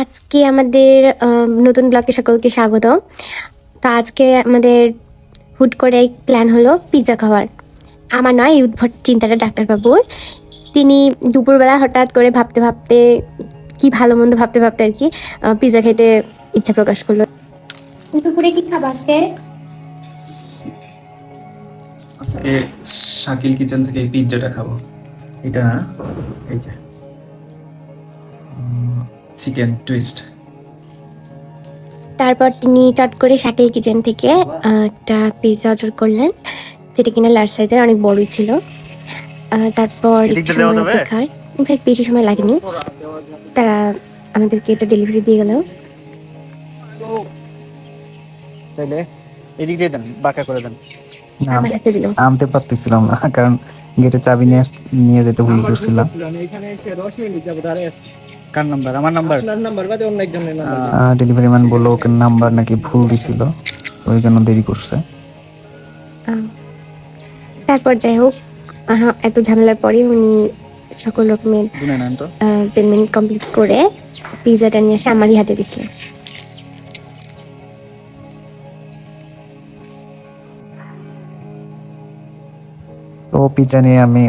আজকে আমাদের নতুন ব্লগে সকলকে স্বাগত। তো আজকে আমাদের হুট করে প্ল্যান হলো পিৎজা খাওয়ার। আমার নয় এই উদ্ভট চিন্তাটা ডাক্তারবাবুর। তিনি দুপুরবেলা হঠাৎ করে ভাবতে ভাবতে কি ভালো মন্দ ভাবতে ভাবতে আর কি পিৎজা খেতে ইচ্ছা প্রকাশ করল। দুপুরে কি খাব আজকে? আজকে শাকিল কিচেন থেকে পিৎজাটা খাব। এটা এই যে। চিকেন টুইস্ট তারপর তিনি চট করে শাকিল কিচেন থেকে একটা পিৎজা অর্ডার করলেন যেটা কিনা লার্জ সাইজের অনেক বড়ই ছিল। তারপর অপেক্ষায় ইনফ্যাক্ট বেশি সময় লাগেনি। তারা আমাদেরকে এটা ডেলিভারি দিয়ে গেল। তাইলে এদিক দিয়ে দেন বাঁকা করে দেন। আনতে পারতেছিলাম না কারণ গেটে চাবি নিয়ে নিয়ে যেতে ভুল করছিলাম। এখানে এসে দশ যাব দাঁড়ায় আছি কার নাম্বার? আমার নাম্বার? আপনার নাম্বার বাদে অন্য একজনের নাম্বার ডেলিভারি ম্যান বলল ওকে নাম্বার নাকি ভুল দিছিল। ওই জন্য দেরি করছে। তারপর যাই হোক এত ঝামেলার পরে উনি সকল রকমের পেমেন্ট কমপ্লিট করে পিৎজাটা নিয়ে এসে আমারই হাতে দিছিলেন তো পিজ্জা নিয়ে আমি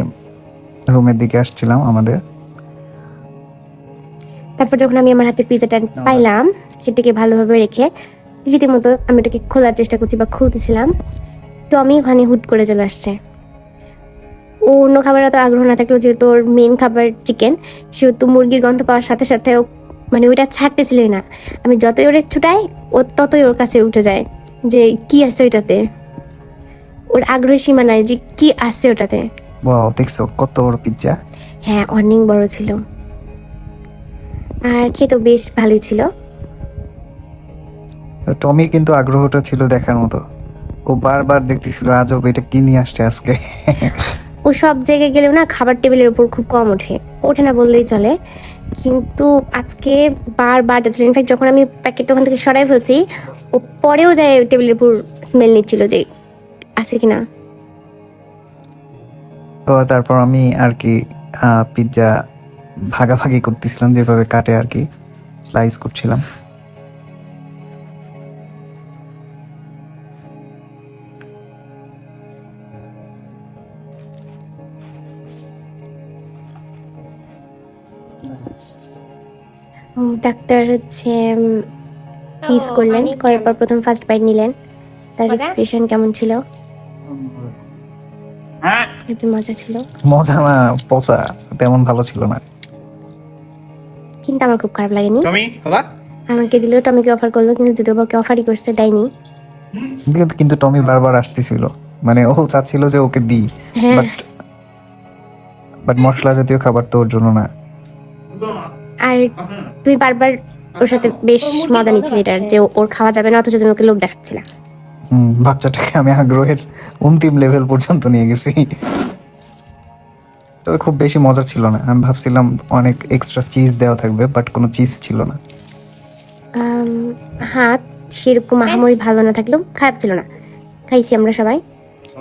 রুমের দিকে আসছিলাম আমাদের। তারপর যখন আমি আমার হাতে পিৎজাটা পাইলাম সেটাকে ভালোভাবে রেখে রীতিমতো আমি ওটাকে খোলার চেষ্টা করছি বা খুলতেছিলাম। তো আমি ওখানে হুট করে চলে আসছে। ও অন্য খাবারে তো আগ্রহ না থাকলেও যেহেতু ওর মেন খাবার চিকেন সেহেতু মুরগির গন্ধ পাওয়ার সাথে সাথে ও মানে ওইটা ছাড়তেছিলই না। আমি যতই ওরে ছুটাই ও ততই ওর কাছে উঠে যায় যে কি আছে ওইটাতে? ওর আগ্রহ সীমা নাই যে কি আছে ওটাতে? ওয়াও দেখছ কত বড় পিজ্জা হ্যাঁ অনেক বড় ছিল। আর খেতেও বেশ ভালোই ছিল। তো টমির কিন্তু আগ্রহটা ছিল দেখার মতো। ও বারবার দেখতেছিল আজব এটা কি নিয়ে আসছে আজকে? ও সব জায়গায় গেলেও না খাবার টেবিলের উপর খুব কম ওঠে। ওঠে না বললেই চলে। কিন্তু আজকে বারবার যাচ্ছিল। ইনফ্যাক্ট যখন আমি প্যাকেটটা ওখান থেকে সরাই ফেলছি ও পরেও যায় টেবিলের উপর স্মেল নিচ্ছিল যে আছে কিনা। তো তারপর আমি আর কি পিজ্জা ভাগাভাগি করতেছিলাম যেভাবে কাটে আর কি স্লাইস করছিলাম। ডাক্তার হচ্ছে পিস করলেন করার পর প্রথম ফার্স্ট বাইট নিলেন। তার এক্সপ্রেশন কেমন ছিল? হেবি মজা ছিল। মজা না পচা তেমন ভালো ছিল না। কিন্তু আমার খুব খারাপ লাগেনি। টমি বাবা? আমাকে দিলেও টমিকে অফার করল কিন্তু যদিও বা ওকে অফারই করছে দেয়নি। কিন্তু কিন্তু টমি বারবার আসতেছিল। মানে ও চাচ্ছিল যে ওকে দিই। হ্যাঁ। বাট বাট মশলা জাতীয় খাবার তো ওর জন্য না। আর তুই বারবার ওর সাথে বেশ মজা নিচ্ছিলি এটার যে ওর খাওয়া যাবে না অথচ তুমি ওকে লোভ দেখাচ্ছিলা। হুম, বাচ্চাটাকে আমি আগ্রহের অন্তিম লেভেল পর্যন্ত নিয়ে গেছি। তবে খুব বেশি মজা ছিল না। আমি ভাবছিলাম অনেক এক্সট্রা চিজ দেওয়া থাকবে বাট কোনো চিজ ছিল না। হ্যাঁ সেরকম আহামরি ভালো না থাকলেও খারাপ ছিল না। খাইছি আমরা সবাই।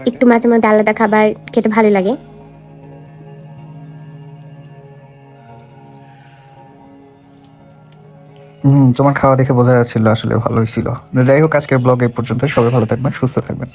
একটু মাঝে মধ্যে আলাদা খাবার খেতে ভালো লাগে। হুম তোমার খাওয়া দেখে বোঝা যাচ্ছিল আসলে ভালোই ছিল। যাই হোক আজকের ব্লগ এই পর্যন্ত। সবাই ভালো থাকবেন সুস্থ থাকবেন।